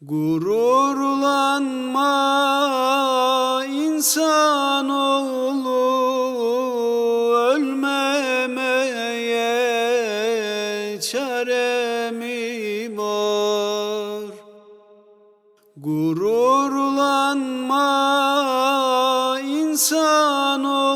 Gururlanma insanoğlu ölmemeye çare mi var? Gururlanma insanoğlu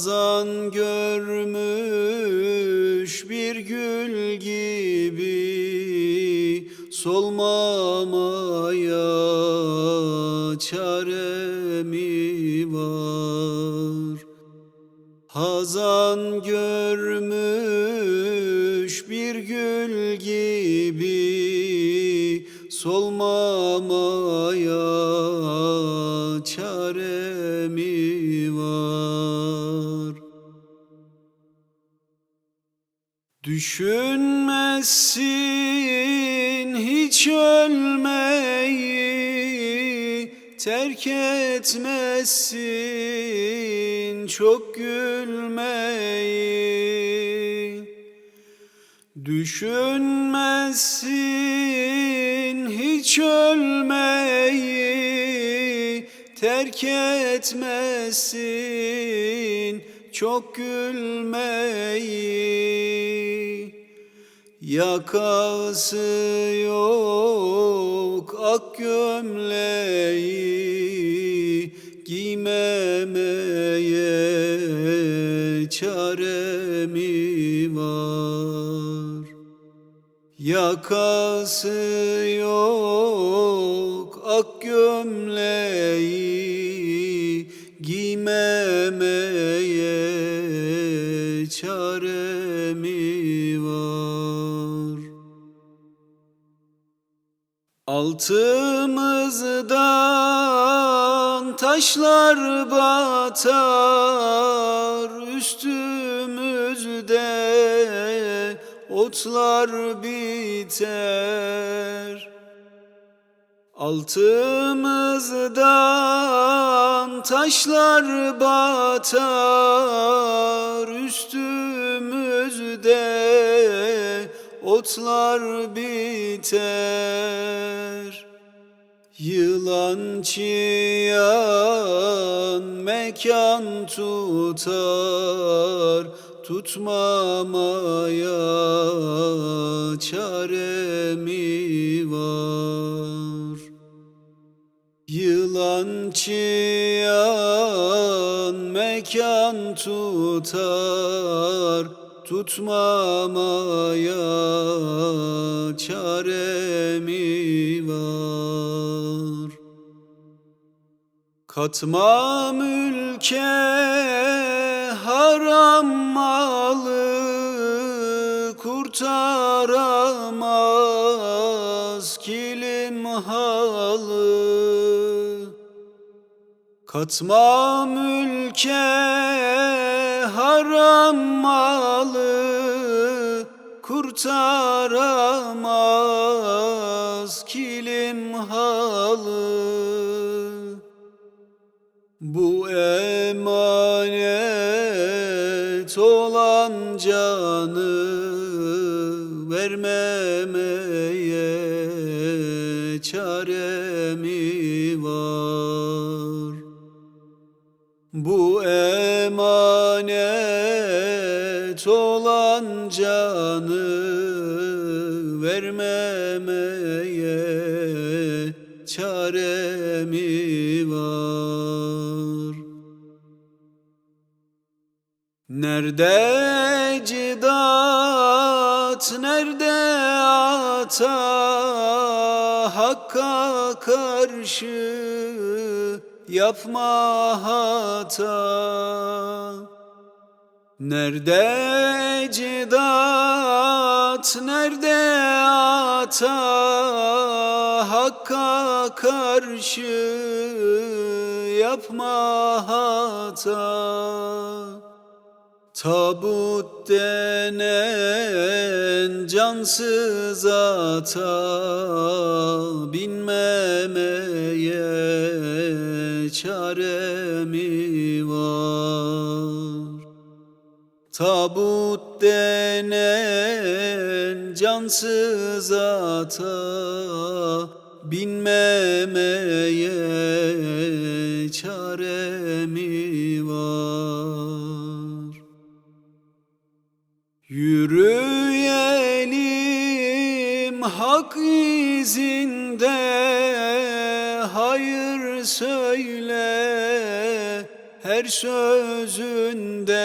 Hazan görmüş bir gül gibi solmamaya çare mi var? Hazan görmüş bir gül gibi solmamaya çare Düşünmezsin hiç ölmeyi Terk etmezsin çok gülmeyi. Düşünmezsin hiç ölmeyi Terk etmezsin çok gülmeyi Yakası yok ak gömleği Giymemeye çare mi var? Yakası yok ak gömleği çare mi var? Altımızdan taşlar batar üstümüzde otlar biter Altımızdan taşlar batar üstümüzde otlar biter. Yılan çiyan mekan tutar Tutmamaya çare Yılan çiyan mekan tutar Tutmamaya çare mi var? Katma mülke haram malı kurtaramaz kilim halı Katma mülke haram malı kurtaramaz kilim halı. Bu emanet olan canı vermemeye Bu emanet olan canı vermemeye çare mi var? Nerede cidat, nerede ata Hakka karşı yapma hata. Nerede cidat, nerede ata? Hakka karşı yapma hata. Tabut denen cansız ata binmemeye çare mi var? Tabut denen cansız ata binmemeye çare mi var? Yürüyelim hak izinde hayır söyle her sözünde.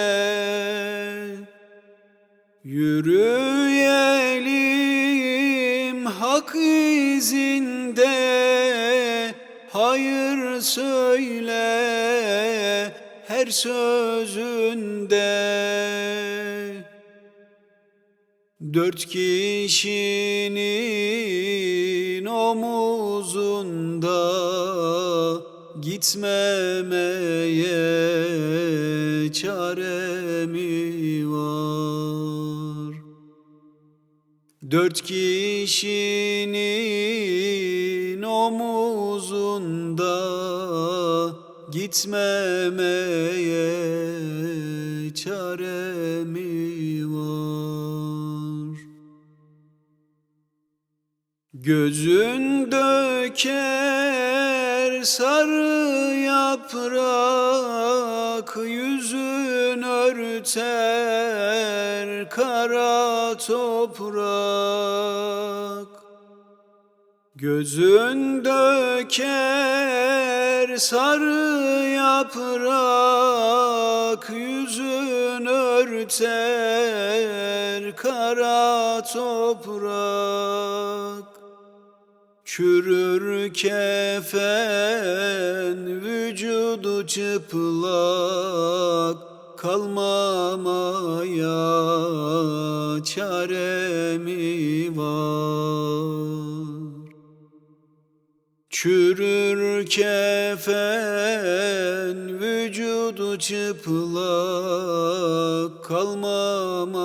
Yürüyelim hak izinde hayır söyle her sözünde Dört kişinin omuzunda gitmemeye çare mi var? Dört kişinin omuzunda gitmemeye çare Gözün döker sarı yaprak Yüzün örter kara toprak. Gözün döker sarı yaprak Yüzün örter kara toprak Çürür kefen vücudu çıplak Kalmamaya çare mi var? Çürür kefen vücudu çıplak kalmamaya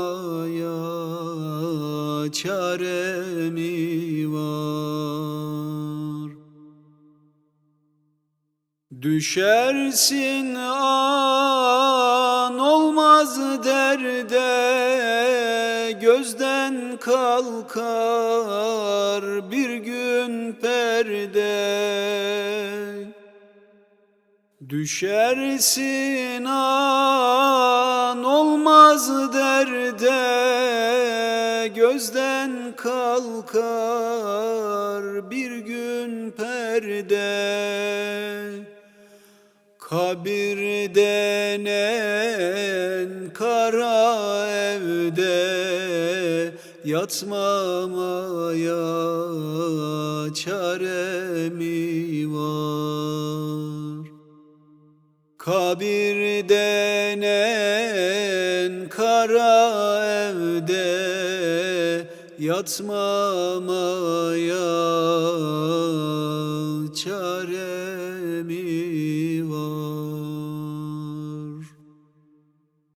çare mi var? Düşersin an olmaz derde Gözden kalkar bir gün perde. Düşersin an olmaz derde Gözden kalkar bir gün perde Kabir denen kara evde Yatmamaya çare mi var? Kabir denen kara evde Yatmamaya çare